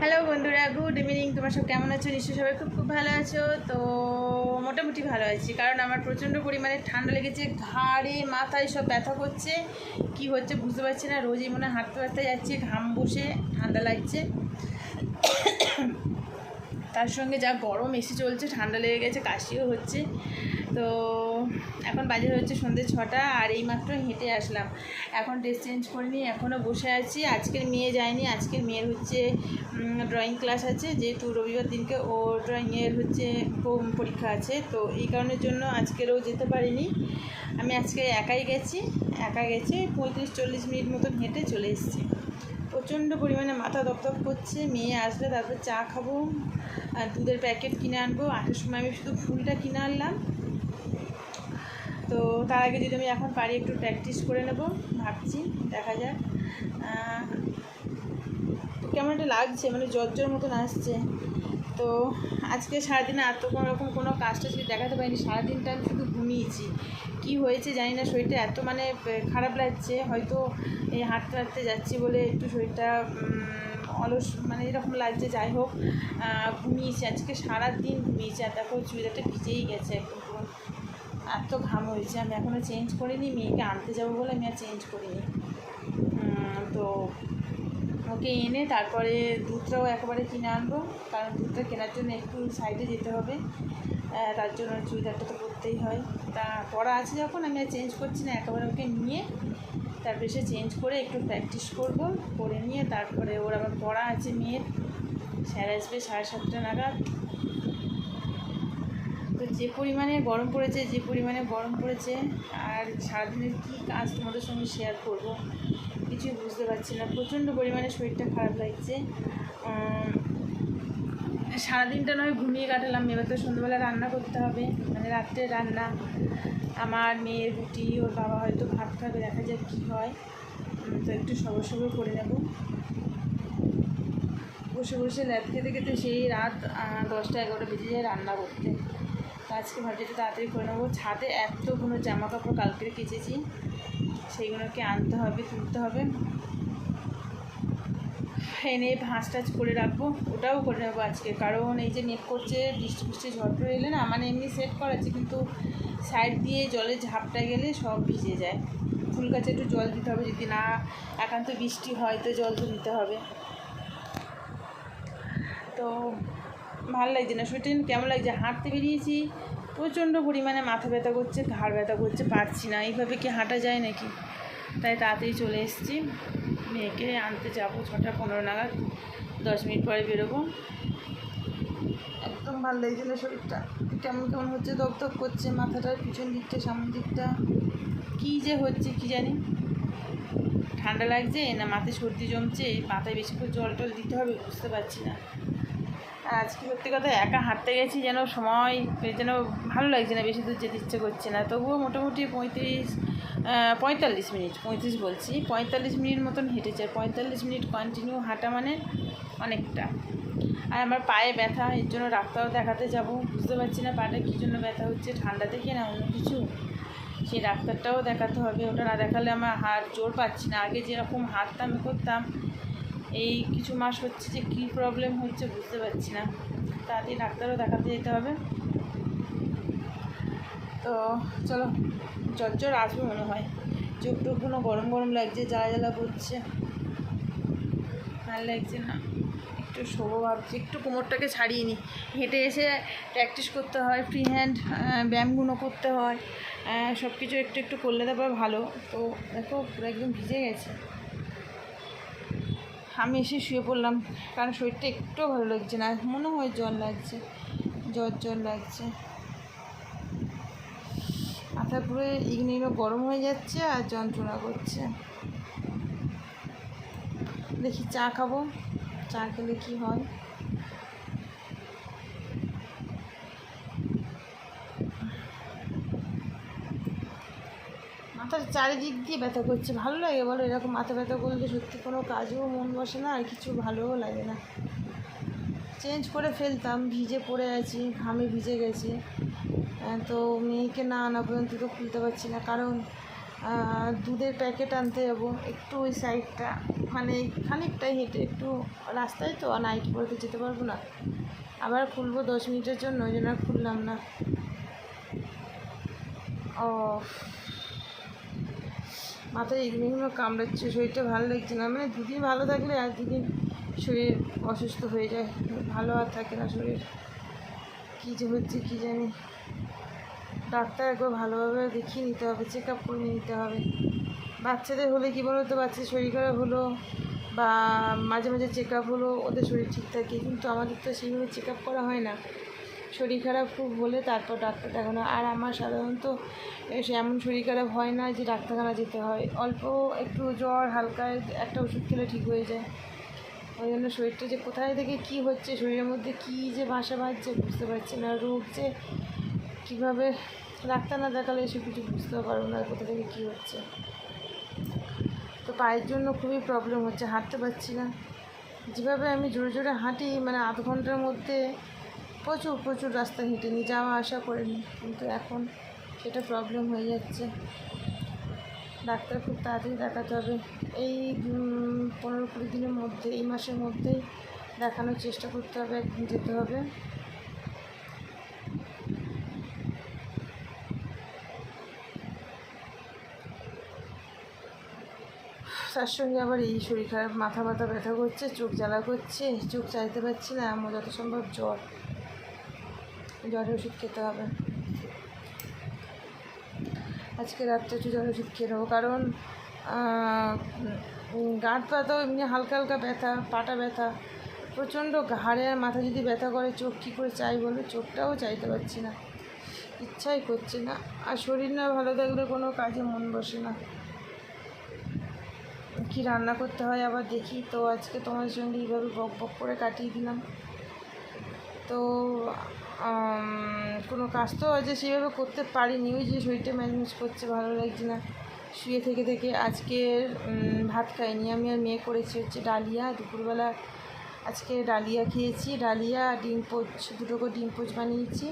Hello বন্ধুরা good evening তোমার সব কেমন আছো? নিশ্চয়ই সবাই খুব খুব ভালো আছো। তো মোটামুটি ভালো আছি, কারণ আমার প্রচণ্ড পরিমাণে ঠান্ডা লেগেছে, ঘাড়ে, মাথায় সব ব্যথা করছে। কি হচ্ছে বুঝতে পারছি না, রোজই মনে হাঁটতে হাঁটতে যাচ্ছি, ঘাম বসে, ঠান্ডা লাগছে। তার সঙ্গে যা গরম এসে চলছে, ঠান্ডা লেগে গেছে, কাশিও হচ্ছে। তো এখন বাজে হচ্ছে সন্ধ্যে ছটা আর এইমাত্র হেঁটে আসলাম। এখন ড্রেস চেঞ্জ করিনি এখনও বসে আছি। আজকের মেয়ে যায়নি, আজকের মেয়ের হচ্ছে ড্রয়িং ক্লাস আছে। যেহেতু রবিবার দিনকে ও ড্রয়িংয়ের হচ্ছে পরীক্ষা আছে, তো এই কারণের জন্য আজকেরও যেতে পারিনি। আমি আজকে একাই গেছি, একা গেছি, পঁয়ত্রিশ চল্লিশ মিনিট মতন হেঁটে চলে এসেছি। প্রচণ্ড পরিমাণে মাথা দপদপ করছে, মেয়ে আসলে তারপর চা খাব, আর দুধের প্যাকেট কিনে আনব। আসার সময় আমি শুধু ফুলটা কিনে আনলাম। তো তার আগে যদি আমি এখন পারি, একটু প্র্যাকটিস করে নেব। ভাবছি, দেখা যাক। কেমন একটা লাগছে মানে জ্বর মতন আসছে। তো আজকে সারাদিনে আর তো কোনো রকম কোনো কাজটা যদি দেখাতে পারিনি, সারাদিনটা আমি শুধু ঘুমিয়েছি। কি হয়েছে জানি না, শরীরটা এত মানে খারাপ লাগছে। হয়তো এই হাঁটতে হাঁটতে যাচ্ছি বলে একটু শরীরটা অলস মানে এরকম লাগছে। যাই হোক ঘুমিয়েছি। আজকে সারাদিন ঘুমিয়েছি। আর দেখো, চুড়িদারটা ভিজেই গেছে একদম। এত ঘাম হয়েছে, আমি এখনও চেঞ্জ করিনি, মেয়েকে আনতে যাব বলে আমি আর চেঞ্জ করিনি। তো ওকে এনে তারপরে দুধটাও একেবারে কিনে আনব, কারণ দুধটা কেনার জন্য একটু সাইডে যেতে হবে। তার জন্য চুড়িদারটা তো করতেই হয়। তা পড়া আছে যখন, আমি আর চেঞ্জ করছি না, একেবারে ওকে নিয়ে তারপরে সে চেঞ্জ করে একটু প্র্যাকটিস করব, করে নিয়ে তারপরে ওর আবার পড়া আছে মেয়ের স্যার আসবে সাড়ে সাতটা নাগাদ। যে পরিমাণে গরম পড়েছে, যে পরিমাণে গরম পড়েছে, আর সারাদিনের কী কাজ তোমাদের সঙ্গে শেয়ার করব, কিছুই বুঝতে পারছি না। প্রচণ্ড পরিমাণে শরীরটা খারাপ লাগছে। সারাদিনটা নয়, ঘুমিয়ে কাটালাম। এবার তো সন্ধ্যাবেলা রান্না করতে হবে মানে রাত্রে রান্না। আমার মেয়ের রুটি, ওর বাবা হয়তো ভাত খাবে, দেখা যাক কী হয়। তো একটু সবর সবর করে নেব। বসে বসে ল্যাব খেতে খেতে সেই রাত দশটা এগারোটা বেজে যায় রান্না করতে। আজকে ভাবছি একটু তাড়াতাড়ি করে নেব। ছাদে এতগুলো জামা কাপড় কালকে কেচেছি, সেইগুলোকে আনতে হবে, তুলতে হবে। এনে ভাঁজ টাজ করে রাখব, ওটাও করে নেব আজকে। কারণ এই যে মেঘ করছে, বৃষ্টি বৃষ্টি ঝড় এলে না মানে এমনি সেট করা আছে, কিন্তু সাইড দিয়ে জলে ঝাপটা গেলে সব ভিজে যায়। ফুল গাছে একটু জল দিতে হবে, যদি না একান্ত বৃষ্টি হয়, তো জল তো দিতে হবে। তো ভালো লাগছে না। শরীরটা কেমন লাগছে? হাঁটতে বেরিয়েছি। প্রচণ্ড পরিমাণে মাথা ব্যথা করছে ঘাড় ব্যথা করছে পারছি না। এইভাবে কি হাঁটা যায় নাকি? তাই তাড়াতাড়ি চলে এসেছি। মেয়েকে আনতে যাব ছটা পনেরো নাগাদ। দশ মিনিট পরে বেরোবো। একদম ভালো লাগছে না শরীরটা। কেমন কেমন হচ্ছে? দপদপ করছে মাথাটার পিছন দিকটা সামনের দিকটা। কী যে হচ্ছে কি জানি? ঠান্ডা লাগছে না মাথায় সর্দি জমছে? মাথায় বেশি করে জল টল দিতে হবে বুঝতে পারছি না। আর আজকে সত্যি কথা একা হাঁটতে গেছি যেন সময় যেন ভালো লাগছে না, বেশি দূর যেতে ইচ্ছে করছে না। তবুও মোটামুটি পঁয়ত্রিশ পঁয়তাল্লিশ মিনিট, পঁয়ত্রিশ বলছি। পঁয়তাল্লিশ মিনিট মতন হেঁটেছে আর পঁয়তাল্লিশ মিনিট কন্টিনিউ হাঁটা মানে অনেকটা। আর আমার পায়ে ব্যথা, এর জন্য ডাক্তারও দেখাতে যাব। বুঝতে পারছি না পাটা কী জন্য ব্যথা হচ্ছে, ঠান্ডা থেকে না, অন্য কিছু। সেই ডাক্তারটাও দেখাতে হবে। ওটা না দেখালে আমার হাড় জোর পাচ্ছি না। আগে যেরকম হাঁটতাম, করতাম এই কিছু মাস হচ্ছে যে কী প্রবলেম হচ্ছে বুঝতে পারছি না। তাড়াতাড়ি ডাক্তারও দেখাতে যেতে হবে। তো চলো, জ্বর আসবে মনে হয়। চোখ টোকগুলো গরম গরম লাগছে, জ্বালা জ্বালা করছে। ভালো লাগছে না। একটু শোবো ভাবছি, একটু কোমরটাকে ছাড়িয়ে নিই হেঁটে এসে প্র্যাকটিস করতে হয় ফ্রি হ্যান্ড ব্যায়ামগুলো করতে হয়। সব কিছু একটু একটু করলে তারপর ভালো। তো দেখো, পুরো একদম ভিজে গেছে। আমি এসে শুয়ে পড়লাম, কারণ শরীরটা একটু ভালো লাগছে না, মনে হয় জ্বর লাগছে, জ্বর জ্বর লাগছে। মাথা পুরো ইগনিগুলো গরম হয়ে যাচ্ছে আর যন্ত্রণা করছে। দেখি চা খাব, চা খেলে কী হয় মাথার চারিদিক দিয়ে ব্যথা করছে। ভালো লাগে বলো, এরকম মাথা ব্যথা করলে সত্যি কোনো কাজেও মন বসে না, আর কিছু ভালোও লাগে না। চেঞ্জ করে ফেলতাম, ভিজে পড়ে আছি, ঘামে ভিজে গেছি। তো মেয়েকে না আনা পর্যন্ত তো খুলতে পারছি না, কারণ দুধের প্যাকেট আনতে যাব, একটু ওই সাইডটা মানে খানিকটাই হেঁটে, একটু রাস্তায় তো নাইট পরে যেতে পারব না। আবার খুলবো দশ মিনিটের জন্য, ওই জন্য খুললাম না। ও মাথায় এগুলো এগুলো কামড়াচ্ছে, শরীরটা ভালো লাগছে না। মানে দুদিন ভালো থাকলে আর দুদিন শরীর অসুস্থ হয়ে যায়। ভালো আর থাকে না শরীর। কী যে হচ্ছে কী জানি। ডাক্তার একবার ভালোভাবে দেখিয়ে নিতে হবে চেক আপ করে নিতে হবে। বাচ্চাদের হলে কী বলো তো বাচ্চাদের শরীর খারাপ হলো বা মাঝে মাঝে চেক আপ হলো, ওদের শরীর ঠিক থাকে। কিন্তু আমাদের তো সেইভাবে চেক আপ করা হয় না। শরীর খারাপ খুব হলে তারপর ডাক্তার দেখানো। আর আমার সাধারণত এমন শরীর খারাপ হয় না যে ডাক্তারখানা যেতে হয়। অল্প একটু জ্বর, হালকা একটা ওষুধ খেলে ঠিক হয়ে যায়। ওই জন্য শরীরটা যে কোথায় থেকে কী হচ্ছে, শরীরের মধ্যে কী যে বাসা বাঁধছে বুঝতে পারছি না। রোগ যে কীভাবে ডাক্তার না দেখালে এসব কিছু বুঝতেও পারব না কোথা থেকে কী হচ্ছে। তো পায়ের জন্য খুবই প্রবলেম হচ্ছে, হাঁটতে পারছি না। যেভাবে আমি জোরে জোরে হাঁটি মানে আধ ঘণ্টার মধ্যে প্রচুর প্রচুর রাস্তা হেঁটে নিই যাওয়া, আসা করে নিই কিন্তু এখন সেটা প্রবলেম হয়ে যাচ্ছে। ডাক্তার খুব তাড়াতাড়ি দেখাতে হবে। এই পনেরো কুড়ি দিনের মধ্যে, এই মাসের মধ্যেই দেখানোর চেষ্টা করতে হবে, একদিন যেতে হবে। তার সঙ্গে আবার এই শরীর খারাপ, মাথা ব্যথা ব্যথা করছে, চোখ জ্বালা করছে, চোখ চাইতে পারছি না আমার যত সম্ভব জ্বর জ্বরের ওষুধ খেতে হবে। আজকে রাত্রে একটু জ্বরের ওষুধ খেয়ে নেব, কারণ গাঁট পাতাও এমনি হালকা হালকা ব্যথা, পাটা ব্যথা, প্রচণ্ড ঘাড়ে আর মাথা যদি ব্যথা করে, চোখ কী করে চাই বলো? চোখটাও চাইতে পারছি না, ইচ্ছাই করছে না, আর শরীর না ভালো থাকলে কোনো কাজে মন বসে না। কি রান্না করতে হয় আবার দেখি, তো আজকে তোমার সঙ্গে এইভাবে বক বক করে কাটিয়ে দিলাম। তো কোনো কাজ তো আজ সেভাবে করতে পারিনি। ওই যে শরীরটা ম্যানেজ করছে, ভালো লাগছে না। শুয়ে থেকে থেকে আজকের ভাত খাইনি। আমি আর মেয়ে করেছি হচ্ছে ডালিয়া। দুপুরবেলা আজকে ডালিয়া খেয়েছি। ডালিয়া, ডিম পোচ দুটো করে ডিম পোচ বানিয়েছি।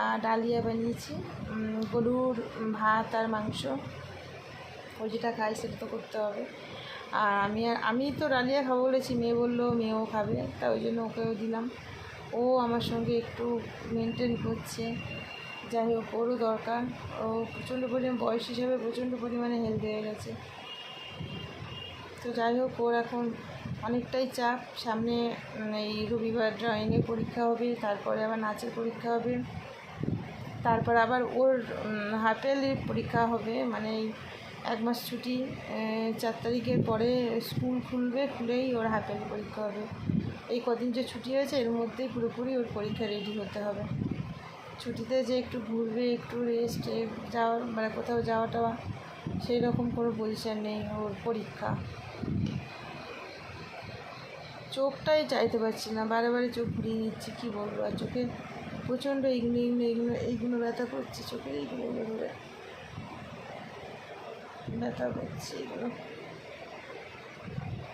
আর ডালিয়া বানিয়েছি। গরুর ভাত আর মাংস। ও যেটা খাই সেটা তো করতে হবে। আর আমি আর, আমি তো ডালিয়া খাব বলেছি। মেয়ে বলল, মেয়েও খাবে। তা ওই জন্য ওকেও দিলাম। ও আমার সঙ্গে একটু মেনটেন করছে যাই হোক, ওরও দরকার। ও প্রচণ্ড পরিমাণ, বয়স হিসাবে প্রচণ্ড পরিমাণে হেলদি হয়ে গেছে। তো যাই হোক, ওর এখন অনেকটাই চাপ। সামনে এই রবিবার ড্রয়িংয়ের পরীক্ষা হবে, তারপরে আবার নাচের পরীক্ষা হবে। তারপর আবার ওর হাফ ইয়ারলি পরীক্ষা হবে মানে এক মাস ছুটি। চার তারিখের পরে স্কুল খুলবে, খুলেই ওর হাফ ইয়ারলি পরীক্ষা হবে। এই কদিন যে ছুটি হয়েছে, এর মধ্যেই পুরোপুরি ওর পরীক্ষা রেডি হতে হবে। ছুটিতে যে একটু ঘুরবে, একটু রেস্ট যাওয়ার মানে কোথাও যাওয়া টাওয়া, সেই রকম কোনো পজিশান নেই ওর পরীক্ষা। চোখটাই চাইতে পারছি না, বারে বারে চোখ ঘুরিয়ে নিচ্ছি, কী বলব? আর চোখে প্রচণ্ড এইগুলো এইগুলো এইগুলো এইগুলো ব্যথা করছে, চোখের এইগুলো ধরে ব্যথা করছে এগুলো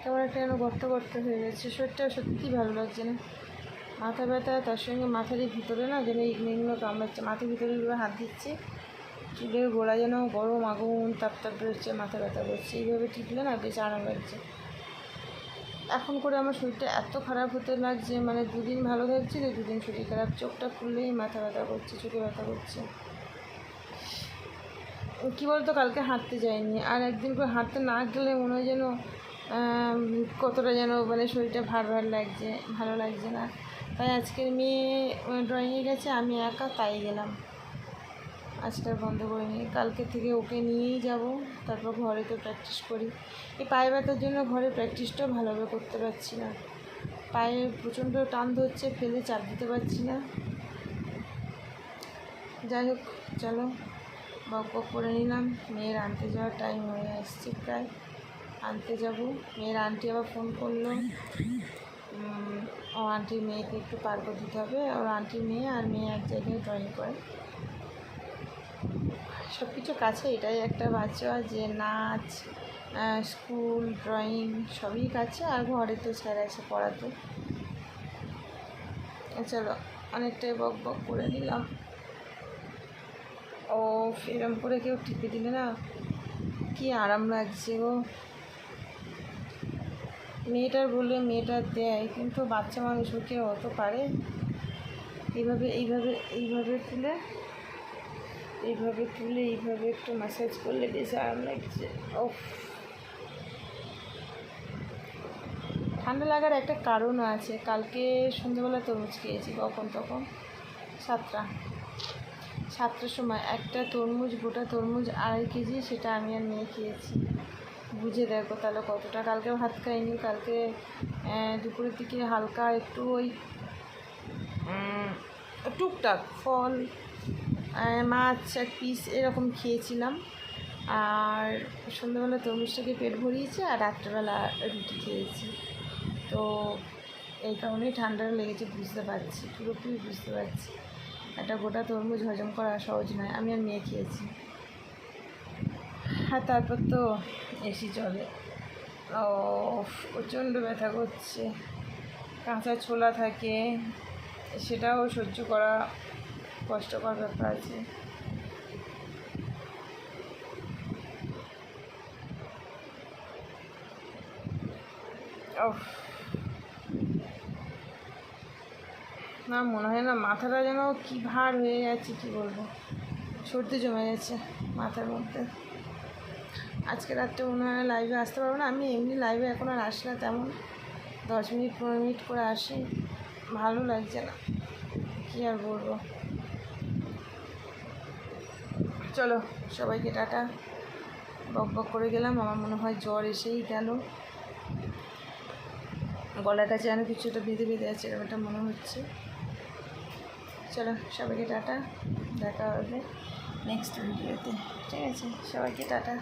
কেমন একটা যেন গর্ত গর্ত হয়ে গেছে শরীরটা সত্যি ভালো লাগছে না। মাথা ব্যথা, তার সঙ্গে মাথার ভিতরে না যেন এইগুলো কামড়াচ্ছে। মাথার ভিতরে এইভাবে হাত দিচ্ছে চুলের গোড়া যেন গরম আগুন, তাপ তাপ বেরোচ্ছে, মাথা ব্যথা করছে। এইভাবে টিপলে না বেশ আরাম লাগছে। এখন করে আমার শরীরটা এত খারাপ হতে লাগছে মানে দুদিন ভালো থাকছে তো দুদিন শরীর খারাপ। চোখটা খুললেই মাথা ব্যথা করছে, চোখে ব্যথা করছে। কী বলতো, কালকে হাঁটতে যাইনি। আর একদিন করে হাঁটতে না গেলে মনে হয় যেন কতটা যেন মানে শরীরটা ভার ভার লাগছে, ভালো লাগছে না। তাই আজকের মেয়ে ড্রয়িংয়ে গেছে, আমি একা তাই গেলাম। আজকে বন্ধ করে নিই কালকে থেকে ওকে নিয়েই যাব, তারপর ঘরে তো প্র্যাকটিস করি। এই পায়ে ব্যথার জন্য ঘরে প্র্যাকটিসটাও ভালোভাবে করতে পারছি না। পায়ে প্রচণ্ড টান ধরছে, ফেলে চাপ দিতে পারছি না। যাই হোক, চলো, বক করে নিলাম। মেয়ের আনতে যাওয়ার টাইম হয়ে আসছে প্রায়। আনতে যাব। মেয়ের আন্টি আবার ফোন করল। ও আন্টির মেয়েকে একটু পার্ক দিতে হবে। ওর আন্টির মেয়ে আর মেয়ে এক জায়গায় ড্রয়িং করে। সব কিছু কাছে এটাই একটা বাচ্চা যে নাচ স্কুল ড্রয়িং সবই কাছে। আর ঘরে তো স্যার এসে পড়াতে। চলো, অনেকটাই বক বক করে নিলাম। ও এরম করে কেউ টিপে দিলে না, কি আরাম লাগছে গো। মেয়েটার বললে মেয়েটা দেয়, কিন্তু বাচ্চা মানুষ ওকে অত পারে। এইভাবে এইভাবে এইভাবে তুলে এইভাবে তুলে, এইভাবে একটু ম্যাসাজ করলে বেশ আরাম লাগছে। ও ঠান্ডা লাগার একটা কারণ আছে। কালকে সন্ধ্যেবেলা তরমুজ খেয়েছি, কখন তখন? সাতটা। সাতটার সময় একটা তরমুজ, গোটা তরমুজ আড়াই কেজি, সেটা আমি আর মেয়ে খেয়েছি। বুঝে দেখো তাহলে কতটা কালকে ভাত খাইনি, কালকে দুপুরের দিকে হালকা একটু ওই টুকটাক ফল মাছ এক পিস এরকম খেয়েছিলাম। আর সন্ধ্যাবেলা তরমুজটাকে পেট ভরিয়েছে আর রাত্রেবেলা রুটি খেয়েছি। তো এই কারণেই ঠান্ডাটা লেগেছে, বুঝতে পারছি, পুরোপুরি বুঝতে পারছি। একটা গোটা তরমুজ হজম করা সহজ নয়, আমি আর মেয়ে খেয়েছি। আর তারপর তো এসি চলে। ও প্রচণ্ড ব্যথা করছে। কাঁচা ছোলা থাকে, সেটাও সহ্য করা কষ্টকর ব্যাপার আছে। না, মনে হয় না মাথাটা যেন কি ভার হয়ে যাচ্ছে, কি বলব? সর্দি জমে গেছে মাথার মধ্যে। আজকে রাত্রে মনে লাইভে আসতে পারব না। আমি এমনি লাইভে এখন আর আসি না, তেমন দশ মিনিট, পনেরো মিনিট করে আসি। ভালো লাগছে না। কী আর বলব? চলো, সবাইকে টাটা। বক বক করে গেলাম, আমার মনে হয় জ্বর এসেই গেল। কাছে যেন কিছু একটা বেঁধে বেঁধে আছে, এরকম একটা মনে হচ্ছে। চলো, সবাইকে টাটা। দেখা হবে নেক্সট ভিডিওতে ঠিক আছে, সবাইকে টাটা।